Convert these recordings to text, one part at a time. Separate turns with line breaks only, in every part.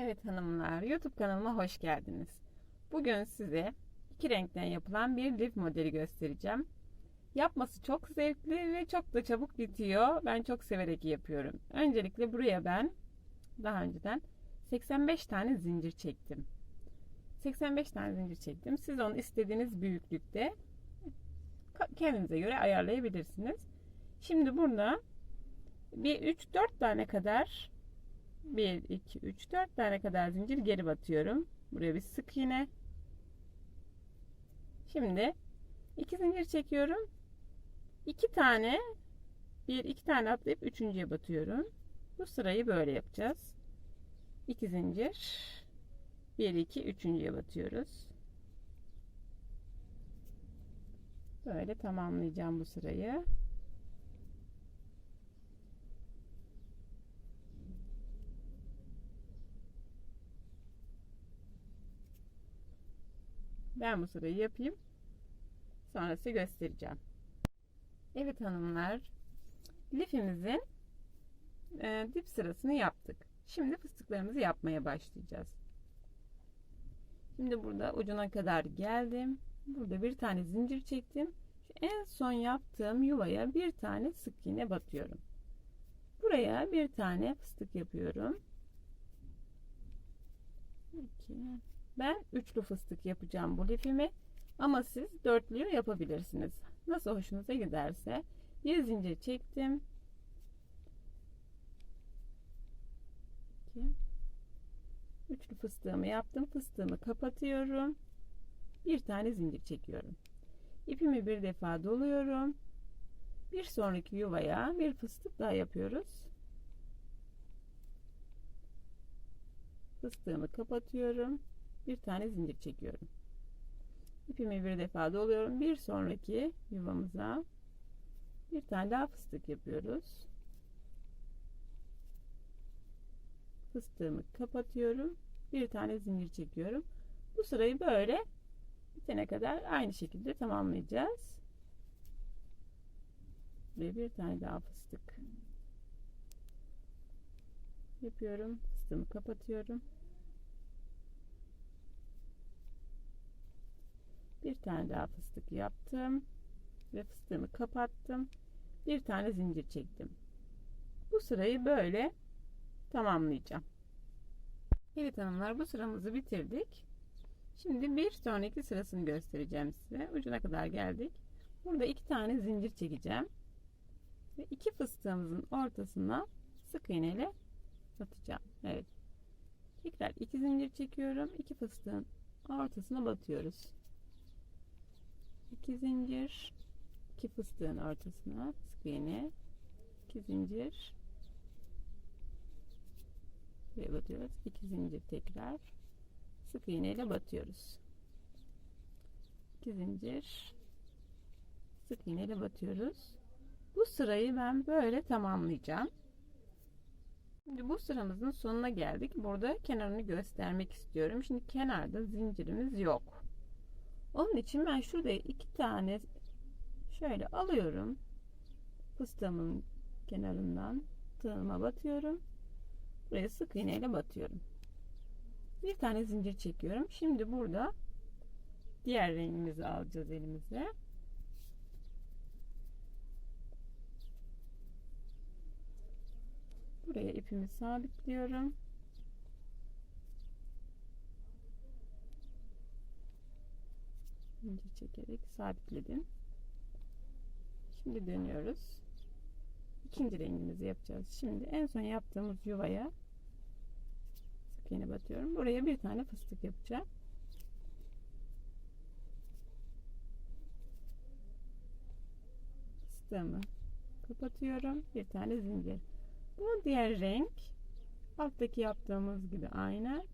Evet hanımlar, YouTube kanalıma hoş geldiniz. Bugün size iki renkten yapılan bir lif modeli göstereceğim. Yapması çok zevkli ve çok da çabuk bitiyor. Ben çok severek yapıyorum. Öncelikle buraya ben daha önceden 85 tane zincir çektim. 85 tane zincir çektim. Siz onu istediğiniz büyüklükte kendinize göre ayarlayabilirsiniz. Şimdi burada bir 3-4 tane kadar 1, 2, 3, 4 tane kadar zincir geri batıyorum. Buraya bir sık iğne. Şimdi iki zincir çekiyorum. 2 tane bir iki tane atlayıp üçüncüye batıyorum. Bu sırayı böyle yapacağız. 2 zincir 1 2 üçüncüye batıyoruz. Böyle tamamlayacağım bu sırayı. Ben bu sırayı yapayım. Sonra size göstereceğim. Evet hanımlar. Lifimizin e, dip sırasını yaptık. Şimdi fıstıklarımızı yapmaya başlayacağız. Şimdi burada ucuna kadar geldim. Burada bir tane zincir çektim. Şu en son yaptığım yuvaya bir tane sık iğne batıyorum. Buraya bir tane fıstık yapıyorum. 2 ben üçlü fıstık yapacağım bu lifimi. Ama siz dörtlü yapabilirsiniz. Nasıl hoşunuza giderse. Bir zincir çektim. Üçlü fıstığımı yaptım. Fıstığımı kapatıyorum. Bir tane zincir çekiyorum. İpimi bir defa doluyorum. Bir sonraki yuvaya bir fıstık daha yapıyoruz. Fıstığımı kapatıyorum bir tane zincir çekiyorum. İpimi bir defa doluyorum. Bir sonraki yuvamıza bir tane daha fıstık yapıyoruz. Fıstığımı kapatıyorum. Bir tane zincir çekiyorum. Bu sırayı böyle bitene kadar aynı şekilde tamamlayacağız. Ve bir tane daha fıstık yapıyorum. Fıstığımı kapatıyorum. Bir tane daha fıstık yaptım ve fıstığımı kapattım. Bir tane zincir çektim. Bu sırayı böyle tamamlayacağım. Evet hanımlar bu sıramızı bitirdik. Şimdi bir sonraki sırasını göstereceğim size. Ucuna kadar geldik. Burada iki tane zincir çekeceğim. Ve iki fıstığımızın ortasına sık iğne ile batacağım. Evet. Tekrar iki zincir çekiyorum. İki fıstığın ortasına batıyoruz 2 zincir. 2 fıstığın ortasına sık iğne 2 zincir. Ve batıyoruz. 2 zincir tekrar. Sık iğne ile batıyoruz. 2 zincir. Sık iğne ile batıyoruz. Bu sırayı ben böyle tamamlayacağım. Şimdi bu sıramızın sonuna geldik. Burada kenarını göstermek istiyorum. Şimdi kenarda zincirimiz yok. Onun için ben şurada iki tane şöyle alıyorum. Fıstığımın kenarından tığıma batıyorum. Buraya sık iğneyle batıyorum. Bir tane zincir çekiyorum. Şimdi burada diğer rengimizi alacağız elimize. Buraya ipimi sabitliyorum. Zincir çekerek sabitledim. Şimdi dönüyoruz. İkinci rengimizi yapacağız. Şimdi en son yaptığımız yuvaya sık iğne batıyorum. Buraya bir tane fıstık yapacağım. Fıstığımı kapatıyorum. Bir tane zincir. Bu diğer renk alttaki yaptığımız gibi aynı.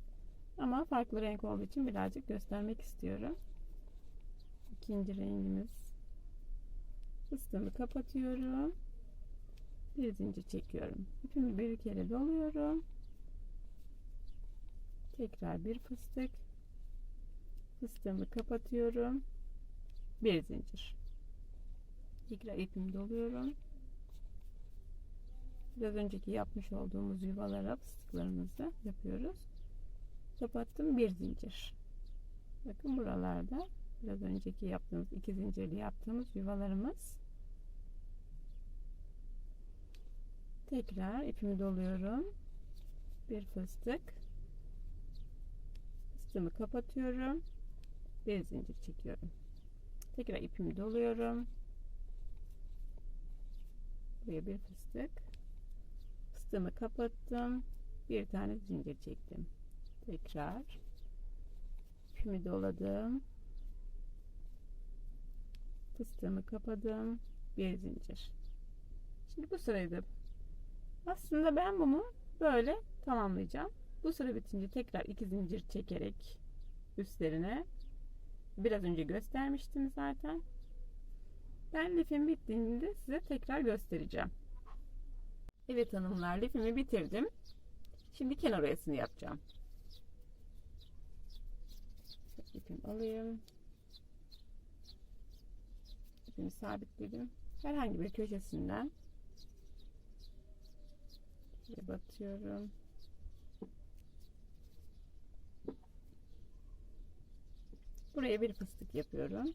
Ama farklı renk olduğu için birazcık göstermek istiyorum ikinci rengimiz. Fıstığımı kapatıyorum. Bir zincir çekiyorum. İpimi bir kere doluyorum. Tekrar bir fıstık. Fıstığımı kapatıyorum. Bir zincir. Tekrar ipimi doluyorum. Biraz önceki yapmış olduğumuz yuvalara fıstıklarımızı yapıyoruz. Kapattım bir zincir. Bakın buralarda biraz önceki yaptığımız iki zincirli yaptığımız yuvalarımız. Tekrar ipimi doluyorum. Bir fıstık. Fıstığımı kapatıyorum. Bir zincir çekiyorum. Tekrar ipimi doluyorum. Buraya bir fıstık. Fıstığımı kapattım. Bir tane zincir çektim. Tekrar ipimi doladım fıstığımı kapadım. Bir zincir. Şimdi bu sırayı da aslında ben bunu böyle tamamlayacağım. Bu sıra bitince tekrar iki zincir çekerek üstlerine biraz önce göstermiştim zaten. Ben lifim bittiğinde size tekrar göstereceğim. Evet hanımlar lifimi bitirdim. Şimdi kenar oyasını yapacağım. İpimi alayım ipimi sabitledim. Herhangi bir köşesinden şöyle batıyorum. Buraya bir fıstık yapıyorum.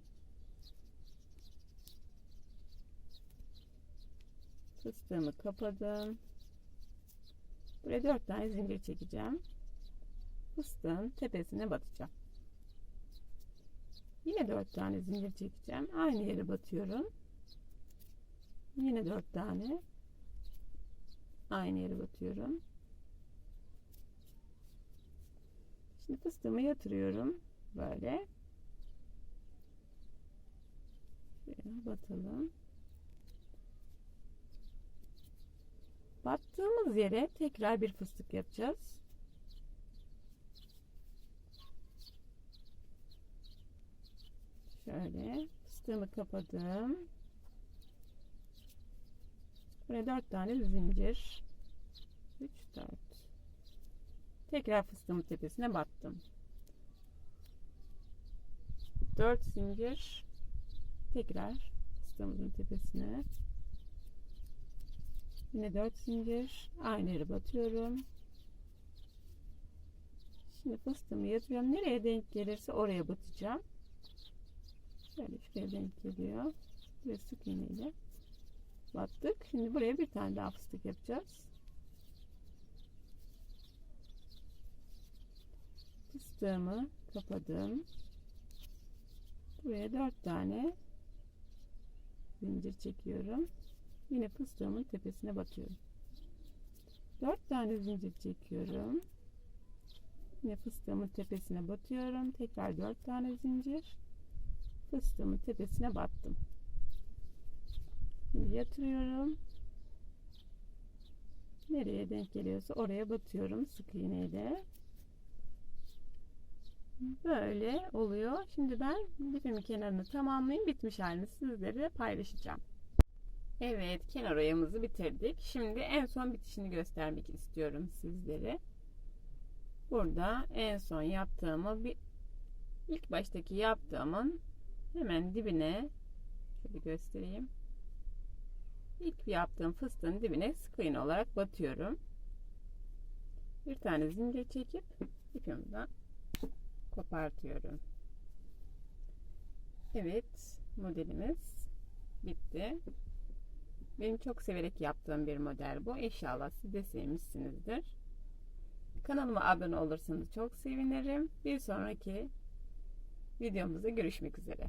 Fıstığımı kapadım. Buraya dört tane zincir çekeceğim. Fıstığın tepesine batacağım yine dört tane zincir çekeceğim. Aynı yere batıyorum. Yine dört tane. Aynı yere batıyorum. Şimdi fıstığımı yatırıyorum. Böyle. Şöyle batalım. Battığımız yere tekrar bir fıstık yapacağız şöyle fıstığımı kapadım. Buraya dört tane zincir. 3 4 tekrar fıstığımın tepesine battım. 4 zincir. Tekrar fıstığımızın tepesine. Yine 4 zincir. Aynı yere batıyorum. Şimdi fıstığımı yatırıyorum nereye denk gelirse oraya batacağım şöyle şuraya denk geliyor. Ve sık iğneyle battık. Şimdi buraya bir tane daha fıstık yapacağız. Fıstığımı kapadım. Buraya dört tane zincir çekiyorum. Yine fıstığımın tepesine batıyorum. Dört tane zincir çekiyorum. Yine fıstığımın tepesine batıyorum. Tekrar dört tane zincir fıstığımın tepesine battım. Şimdi yatırıyorum. Nereye denk geliyorsa oraya batıyorum sık iğneyle. Böyle oluyor. Şimdi ben lifimin kenarını tamamlayayım. Bitmiş halini sizlere paylaşacağım. Evet kenar oyamızı bitirdik. Şimdi en son bitişini göstermek istiyorum sizlere. Burada en son yaptığımı bir ilk baştaki yaptığımın hemen dibine şöyle göstereyim. İlk yaptığım fıstığın dibine sık iğne olarak batıyorum. Bir tane zincir çekip ipimden kopartıyorum. Evet modelimiz bitti. Benim çok severek yaptığım bir model bu. İnşallah siz de sevmişsinizdir. Kanalıma abone olursanız çok sevinirim. Bir sonraki videomuzda görüşmek üzere